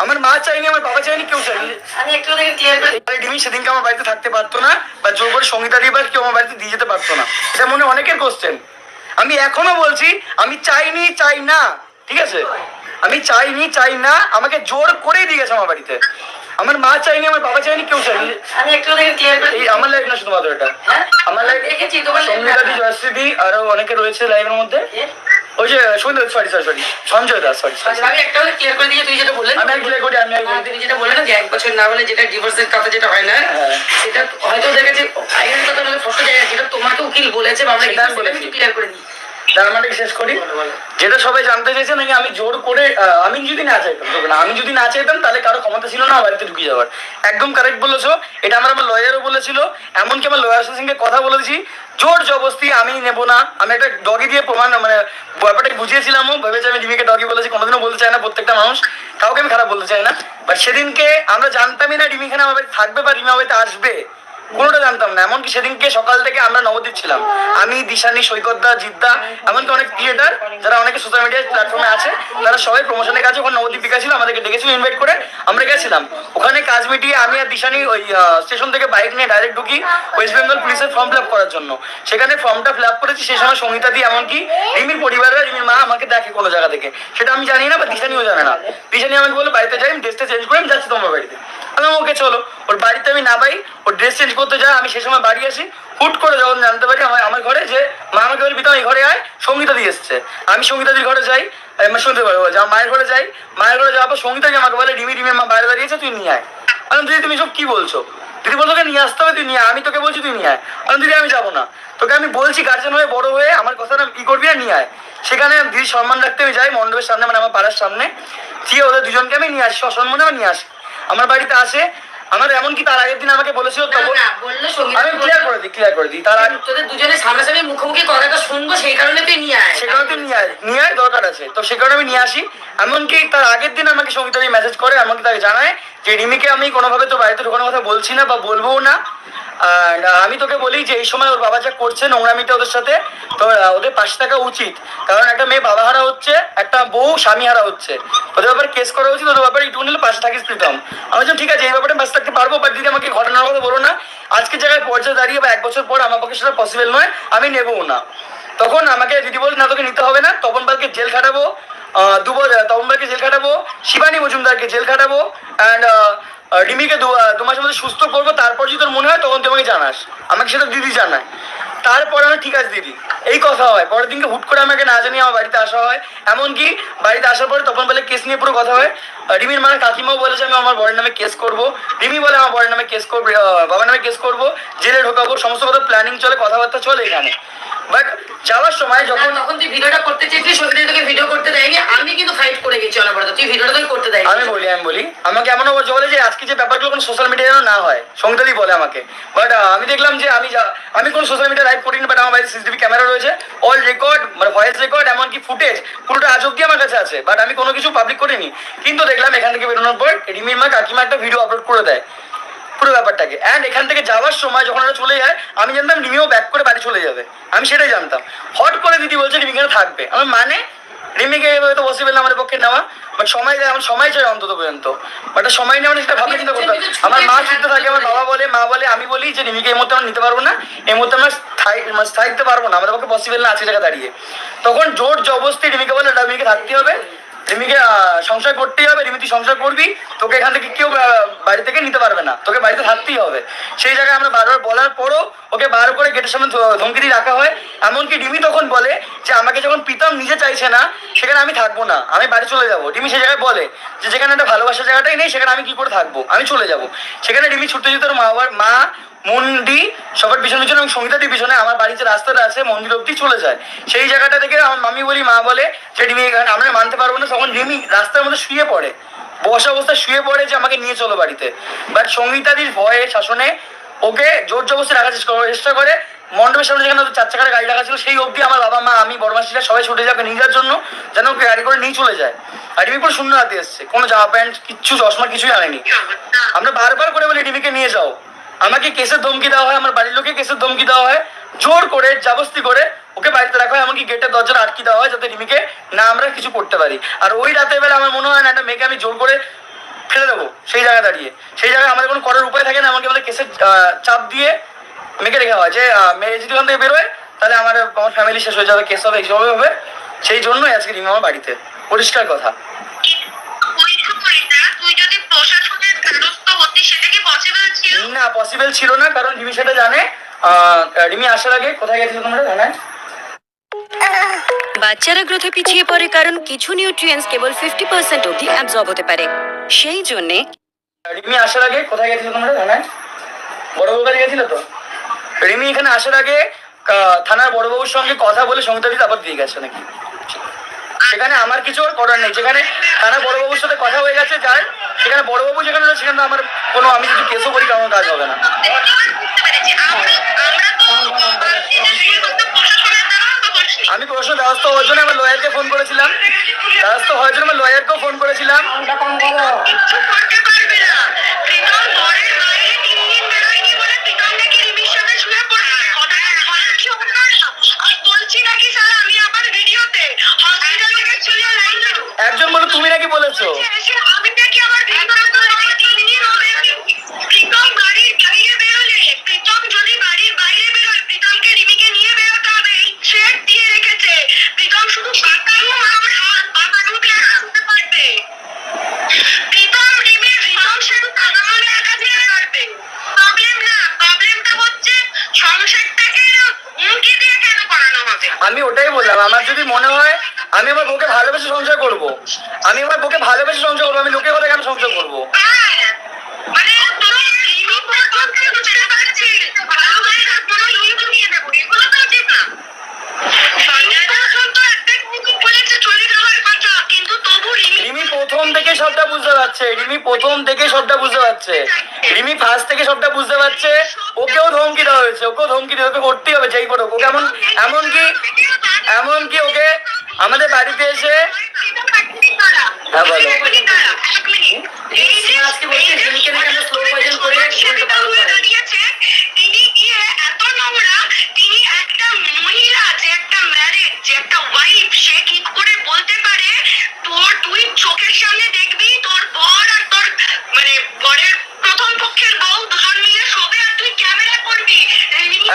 আমার মা চাইনি আমার বাবা চাইনি কেউ চাইনি। আমি একটু ওদেরকে ক্লিয়ার করে ডিমি সেদিনকে আমার বাড়িতে থাকতে পারতো না বা জোর করে সঙ্গীতা দিয়ে বা কেউ আমার বাড়িতে দিয়ে যেতে পারতো না। এটা মনে অনেকের কোশ্চেন আমি এখনও বলছি আমি চাইনি চাই না ঠিক আছে? আমি চাইনি চাই না আমাকে জোর করেই দিয়ে গেছে আমার বাড়িতে। আমার মা চাইনি আমার বাবা চাইনি কেউ চাইনি। আমি একটু ওদেরকে ক্লিয়ার করে এই আমার লাইফ না শুধুমাত্র এটা। হ্যাঁ? আমার লাইফ দেখেছি তোমার সঙ্গীতা দি। জয়শ্রী আরও অনেকে রয়েছে লাইভের মধ্যে? ওই যে Sandhya sorry sorry sorry Sanjay Das sorry আচ্ছা, আমি একটা ক্লিয়ার করে দিয়ে তুই যেটা বললেন আমি ক্লিয়ার করি আমি হ্যাঁ, তুমি যেটা বললে না যে এক বছর না হলে যেটা ডিভোর্সের কথা যেটা হয় না হ্যাঁ। সেটা হয়তো ওদের কাছে আইনের কথা হলে ফটো যায় যেটা তোমাকে উকিল বলেছে বা আমরা। ক্লিয়ার করে দিই ড্রামাটিক শেষ করি। যেটা সবাই জানতে চাইছে নাকি আমি জোর করে আমি যদি না চাইতাম না আমি যদি না চাইতাম তাহলে কারও ক্ষমতা ছিল না বাড়িতে ঢুকে যাওয়ার। একদম কারেক্ট বলেছ এটা আমার আমার লয়ারও বলেছিল এমনকি আমার লয়ার সঙ্গে কথা বলেছি জোর জবস্তি আমি নেব না আমি একটা ডগি দিয়ে প্রমাণ মানে ব্যাপারটা বুঝিয়েছিলামও ভেবেছি আমি ডিমিকে ডগি বলেছি কোনোদিনও বলতে চাই না প্রত্যেকটা মানুষ কাউকে আমি খারাপ বলতে চাই না। বাট সেদিনকে আমরা জানতামই না ডিমি খানে আমার থাকবে বা ডিমি আমার বাড়িতে আসবে। কোনোটা জানতাম না। এমনকি সেদিনকে সকাল থেকে আমরা নবদ্বীপ ছিলাম। আমি, দিশানি, সৈকতদা, জিদ্দা, এমনকি অনেক ক্রিয়েটার যারা অনেকে সোশ্যাল মিডিয়া প্ল্যাটফর্মে আছে, তারা সবাই প্রমোশনের কাছে ওখানে নবদ্বীপ বিকা ছিল, আমাদেরকে ডেকেছিল ইনভাইট করে আমরা গেছিলাম। ওখানে কাজ মিটিয়ে আমি আর দিশানি ওই স্টেশন থেকে বাইক নিয়ে ডাইরেক্ট ঢুকি ওয়েস্ট বেঙ্গল পুলিশের ফর্ম ফিল করার জন্য। সেখানে ফর্মটা ফিল করেছি, সেই সময় সঙ্গীতা দিয়ে এমনকি রিমির পরিবারের রিমির মা আমাকে দেখে কোনো জায়গা থেকে। সেটা আমি জানি না, বা দিশানিও জানে না। দিশানি আমাকে বলে বাড়িতে যাই ড্রেসটা চেঞ্জ করে আমি যাচ্ছি তোমার বাড়িতে আমি বললাম, ওকে চলো ওর বাড়িতে আমি না পাই ওর ড্রেস চেঞ্জ করতে যায়, আমি সেই সময় বাড়ি আসি, হুট করে যখন জানতে পারি আমার আমার ঘরে যে মা আমাকে বলে বিতাম এই ঘরে আয়। সঙ্গীতা দিয়ে এসছে। আমি সঙ্গীতাদির ঘরে যাই আমি শুনতে পারব যা মায়ের ঘরে যাই, মায়ের ঘরে যাওয়ার পর সঙ্গীতা যে আমাকে বলে, ডিমি ডিমির মা বাইরে দাঁড়িয়েছে, তুই নিয়ে আয়। আমি দিদি, তুমি সব কি বলছো? দিদি বলতো তোকে নিয়ে আসতে হবে, তুই নিয়ে আমি তোকে বলছি, তুই নিয়ে আয়। আমি দিদি, আমি যাব না। তোকে আমি বলছি গার্জেন হয়ে, বড় হয়ে, আমার কথাটা কি করবি না নিয়ে আয়। সেখানে দিদি সম্মান রাখতে আমি যাই, মণ্ডপের সামনে মানে আমার পাড়ার সামনে। দিয়ে ওদের দুজনকে আমি নিয়ে আসি সসম্মানে আমি নিয়ে আসি। আমার বাড়িতে আসে আমার এমনকি তার আগের দিন আমাকে বলেছিল তখন? বলল আমি ক্লিয়ার করে দিই ক্লিয়ার করে দিই। তার আগে তোদের দুজনের সামনাসামনি মুখোমুখি কথাটা শুনব সেই কারণে তুই নিয়ে আয়। সেখানে তুই নিয়ে আয় নিয়ে আয় দরকার আছে। তো সে কারণে আমি নিয়ে আসি। এমনকি তার আগের দিন আমাকে সঙ্গীতা মেসেজ করে এমনকি তাকে জানায় যে রিমিকে আমি কোনোভাবে তো বাড়িতে ঢোকানোর কথা বলছি না বা বলব না। আমি তোকে বলি যে এই সময় ওর বাবা যা করছে নোংরামিটা ওদের সাথে তো ওদের পাশে থাকা উচিত। কারণ একটা মেয়ে বাবা হারা হচ্ছে একটা বউ স্বামী হারা হচ্ছে। ওদের ব্যাপারে কেস করা উচিত ওদের ব্যাপারে একটু নিলে পাশে থাকিস প্রীতম আমি বলছিলাম ঠিক আছে এই ব্যাপারে পাশে থাকতে পারব বাট দিদি আমাকে ঘটনার কথা বলো না। আজকে জায়গায় পর্যায়ে দাঁড়িয়ে বা এক বছর পর আমার পক্ষে সেটা পসিবল নয় আমি নেবও না। তখন আমাকে দিদি বলে না তোকে নিতে হবে না তপন পালকে জেল খাটাবো আহ, দু বছর তপন পালকে জেল খাটাবো শিবানী মজুমদারকে জেল খাটাবো অ্যান্ড রিমিকে দু মাসের মধ্যে সুস্থ করব, তারপর যদি তোর মনে হয় তখন তুই আমাকে জানাস। আমাকে সেটা দিদি জানায়। তারপর আমি, ঠিক আছে দিদি, এই কথা হয়। পরের দিনকে হুট করে আমাকে না জানিয়ে আমার বাড়িতে আসা হয়। এমনকি বাড়িতে আসার পরে তখন বলে কেস নিয়ে পুরো কথা হয়। রিমির মানে কাকিমাও বলেছে, আমি আমার বরের নামে কেস করব। রিমি বলে, আমার বরের নামে কেস করব বাবার নামে কেস করব। জেলে ঢোকাবো, সমস্ত কথা প্ল্যানিং চলে, কথাবার্তা চলে এখানে। বাট যাওয়ার সময় যখন যখন তখন তুই ভিডিওটা করতে চেয়েছিস সংগীত তোকে ভিডিও করতে দেয়নি। আমি কিন্তু ফাইট করে গেছি অনবরত। তুই ভিডিওটা তুই করতে দেয়নি। আমি বলি আমি বলি। আমাকে এমনও বলছে বলে যে আজকে যে ব্যাপারগুলো কোনো সোশ্যাল মিডিয়ায় যেন না হয় সঙ্গীতাদি বলে আমাকে। বাট আমি দেখলাম যে আমি আমি কোনো সোশ্যাল মিডিয়া লাইভ করিনি বাট আমার বাড়িতে সিসিটিভি ক্যামেরা রয়েছে। অল রেকর্ড মানে ভয়েস রেকর্ড এমনকি ফুটেজ পুরোটা আজ অব্দি আমার কাছে আছে। বাট আমি কোনো কিছু পাবলিক করিনি। কিন্তু দেখলাম এখান থেকে বেরোনোর পর রিমির মা কাকিমা একটা ভিডিও আপলোড করে দেয়। পুরো ব্যাপারটাকে। অ্যান্ড এখান থেকে যাওয়ার সময় যখন ওরা চলে যায় আমি জানতাম রিমিও ব্যাক করে বাড়ি চলে যাবে। আমি সেটাই জানতাম। হট করে দিদি বলছে রিমি এখানে থাকবে। আমার মানে? রিমিকে হয়তো পসিবল না আমাদের পক্ষে নেওয়া। বাট সময় দেয় আমার সময় চাই অন্তত পর্যন্ত। বাট সময় নেওয়া মানে সেটা ভাবলে চিন্তা করতে হবে। আমার মা ছুটতে থাকে আমার বাবা বলে মা বলে আমি বলি যে রিমিকে এই মুহূর্তে আমরা নিতে পারব না। এই মুহূর্তে আমরা স্থায়ী মানে স্থায়িত্ব পারব না। আমাদের পক্ষে পসিবল না আছে জায়গা দাঁড়িয়ে। তখন জোর জবস্তি রিমিকে বলে রিমিকে থাকতে হবে। রিমিকে সংসার করতেই হবে, রিমি, তুই সংসার করবি, তোকে এখান থেকে কেউ বাড়ি থেকে নিতে পারবে না, তোকে বাড়িতে থাকতেই হবে। সেই জায়গায় আমরা বারবার বলার পরও ওকে বার করে গেটের সামনে ধমকি দিয়ে রাখা হয়। এমনকি ডিমি তখন বলে যে, আমাকে যখন প্রীতম নিজে চাইছে না, সেখানে আমি থাকব না। আমি বাড়ি চলে যাব। ডিমি সে জায়গায় বলে যে, যেখানে একটা ভালোবাসার জায়গাটাই নেই, সেখানে আমি কি করে থাকব? আমি চলে যাব। সেখানে ডিমি ছুটতে ছুটতে মা বাবার মা, মন্ডি সবার পিছনে পিছনে এবং সঙ্গীতাদির পিছনে আমার বাড়িতে রাস্তাটা আছে, মন্দির অব্দি চলে যায়। সেই জায়গাটা থেকে আমার মামি বলি, মা বলে যে, ডিমি আমরা মানতে পারব না। তখন ডিমি রাস্তার মধ্যে শুয়ে পড়ে। বসা অবস্থায় শুয়ে পড়ে যে, আমাকে নিয়ে চলো বাড়িতে। বাট সঙ্গীতাদির ভয়ে, শাসনে ওকে জোর জবস্তি রাখার চেষ্টা করে- মণ্ডপের সামনে যেখানে চার চাকার গাড়ি রাখা ছিল, সেই অবধি আমার বাবা, মা, আমি, বড়মাসিরা সবাই ছুটে যাবে নিয়ে যাওয়ার জন্য, যেন ওকে গাড়ি করে নিয়ে চলে যায়। আর রিমি পুরো শূন্য হাতে এসছে। কোনো জামা প্যান্ট, কিচ্ছু, চশমা কিছুই আনেনি। আমরা বারবার করে বলি, রিমিকে নিয়ে যাও। আমাকে কেসের ধমকি দেওয়া হয়, আমার বাড়ির লোকে কেসের ধমকি দেওয়া হয়। জোর করে জাবস্তি করে ওকে বাড়িতে রাখা হয়, এমনকি গেটের দরজাটা আটকে দেওয়া হয়, যাতে রিমিকে না আমরা কিছু করতে পারি। আর ওই রাতের বেলা আমার মনে হয় না, একটা মেয়েকে আমি জোর করে ফেলে দেবো সেই জায়গায় দাঁড়িয়ে। সেই জায়গায় আমাদের কোনো করার উপায় থাকে না আমাকে আমাদের কেসের চাপ দিয়ে মেয়েকে রেখে হয়। যে মেয়ে যদি ওখান থেকে বেরোয় তাহলে আমার আমার ফ্যামিলি শেষ হয়ে যাবে কেস হবে এইসব হবে সেই জন্যই আজকে রিমি আমার বাড়িতে। পরিষ্কার কথা। না পসিবল ছিল না কারণ রিমি সেটা জানে। রিমি আসার আগে কোথায় গেছিল তোমরা জানায় বাচ্চারা গ্রোথে পিছিয়ে পড়ে কারণ কিছু নিউট্রিয়েন্টস কেবল ফিফটি পার্সেন্ট অবধি অ্যাবজর্ব হতে পারে সেই জন্যে রিমি আসার আগে কোথায় গেছিল তোমরা জানায় বড়বাবু কাছে গেছিল তো রিমি এখানে আসার আগে থানার বড় বড়বাবুর সঙ্গে কথা বলে সঙ্গীতাদি তারপর দিয়ে গেছে নাকি সেখানে আমার কিছু আর করার নেই যেখানে থানার বড়বাবুর সাথে কথা হয়ে গেছে যার সেখানে বড়বাবু যেখানে সেখানে আমার কোনো আমি যদি কেসও করি কারণ কাজ হবে না এবার বুঝতে পেরেছি আমরা আমরা তো ভাবছি যে শুধুমাত্র প্রশাসনের দ্বারস্থ হসনি আমি প্রশ্ন ব্যস্ত হওয়ার জন্য আমার লয়ারকে ফোন করেছিলাম। ব্যস্ত হওয়ার জন্য আমার লয়ারকেও ফোন করেছিলাম। আমার যদি মনে হয়, আমি আমার বউকে ভালোবেসে সংসার করব। আমি আমার বউকে ভালোবেসে সংসার করব, আমি লোকের কথা কেন সংসার করব? প্রথম সবটা বুঝতে পারছে। রিমি প্রথম সবটা বুঝতে পারছে। রিমি ফার্স্ট থেকে সবটা বুঝতে পারছে। ওকেও ধমকি দেওয়া হয়েছে, ওকেও ধমকি দিয়ে ওকে করতেই হবে, যেই করে ওকে এমন এমনকি এমনকি ওকে আমাদের বাড়িতে এসে হ্যাঁ, বলো। মানে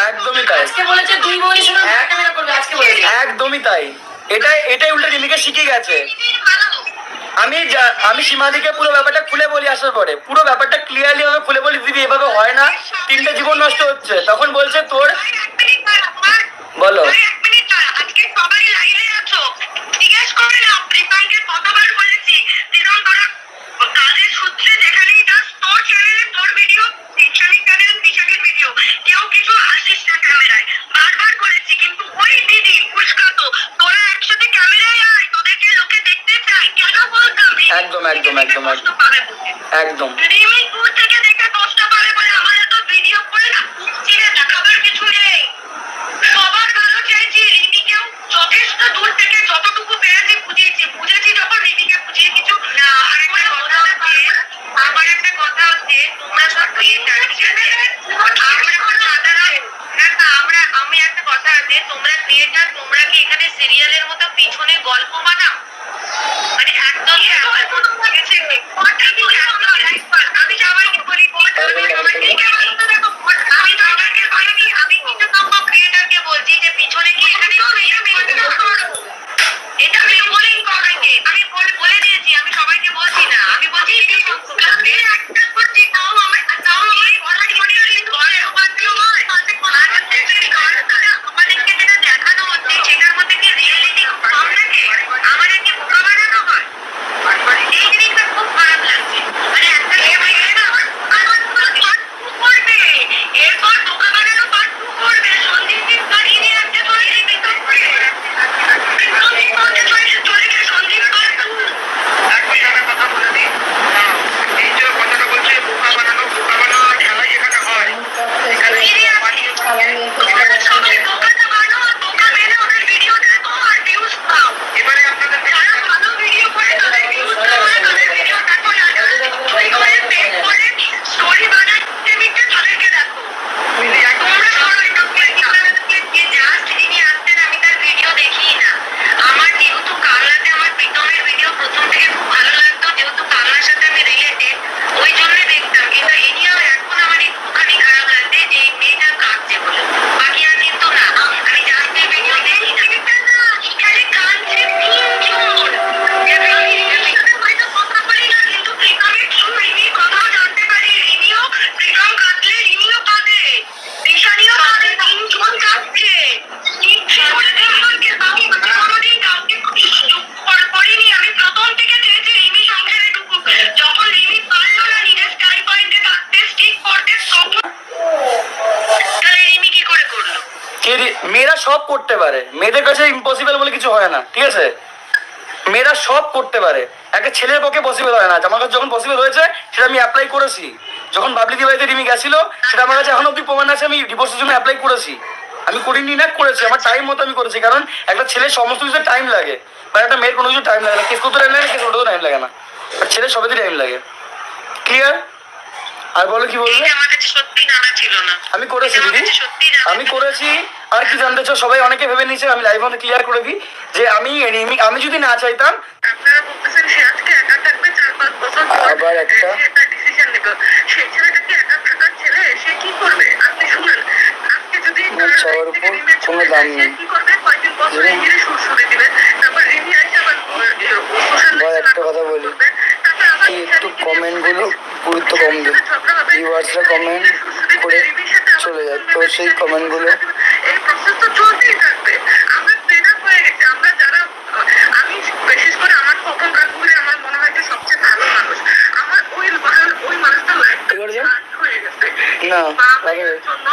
একদমই তাই আজকে বলেছে দুই বোনের সঙ্গে এক- ক্যামেরা করবে আজকে বলেছে একদমই তাই। এটাই এটাই উল্টে রিমিকে শিখে গেছে। আমি আমি সীমাদিকে পুরো ব্যাপারটা খুলে বলি আসার পরে। পুরো ব্যাপারটা ক্লিয়ারলি ভাবে খুলে বলি, দিদি, এভাবে হয় না। তিনটে জীবন নষ্ট হচ্ছে। তখন বলছে, তোর বলো। সবাই আছো জিজ্ঞেস করে। না কতবার বলেছি কাজের সূত্রে যেখানেই যাস তোর চ্যানেলে তোর ভিডিও তিশানি চ্যানেল তিশানির ভিডিও কেউ কিছু আসিস না ক্যামেরায় বারবার বলেছি কিন্তু ওই দিদি উস্কাত তোরা একসাথে ক্যামেরায় আয় তোদেরকে লোকে দেখতে চায় কেন বলতাম একদম, একদম, একদম, একদম। মেয়েরা সব করতে পারে। মেয়েদের কাছে ইম্পসিবল বলে কিছু হয় না, ঠিক আছে? মেয়েরা সব করতে পারে। একটা ছেলের পক্ষে পসিবল হয় না। আমার কাছে যখন পসিবল হয়েছে, সেটা আমি অ্যাপ্লাই করেছি। যখন বাবলি দিবাইতে রিমি গেছিল, সেটা আমার কাছে এখন অব্দি প্রমাণ আছে, আমি ডিভোর্সের জন্য অ্যাপ্লাই করেছি। আমি করিনি না, করেছি। আমার টাইম মতো আমি করেছি, কারণ একটা ছেলের সমস্ত কিছু টাইম লাগে। বা একটা মেয়ের কোনো কিছু টাইম লাগে না। কেস করতে টাইম লাগে, কেস করতেও টাইম লাগে না। ছেলের সবেতে টাইম লাগে। ক্লিয়ার আর বলো কি বলবে? আমার সত্যি জানা ছিল না। আমি করেছি দিদি। আমি করেছি। আর কি জানতে চাও সবাই অনেকে ভেবে নিয়েছে আমি লাইভ মধ্যে ক্লিয়ার করে দিই যে আমি আমি যদি না চাইতাম আবার একটা- উপর কোনো দাম নেই। দিবে। একটা কথা বলি। একটু comment গুলো গুরুত্ব কম দে। Viewers-রা comment করে চলে যায়। তো সেই কমেন্টগুলো এই প্রসেস তো চলতেই থাকবে। আমরা ফেড আপ হয়ে গেছি। আমরা যারা আমি বিশেষ করে আমার প্রথম রাজপুরে আমার মনে হয় যে সবচেয়ে ভালো মানুষ। আমার ওই ওই লাইফ হয়ে গেছে। না, জন্য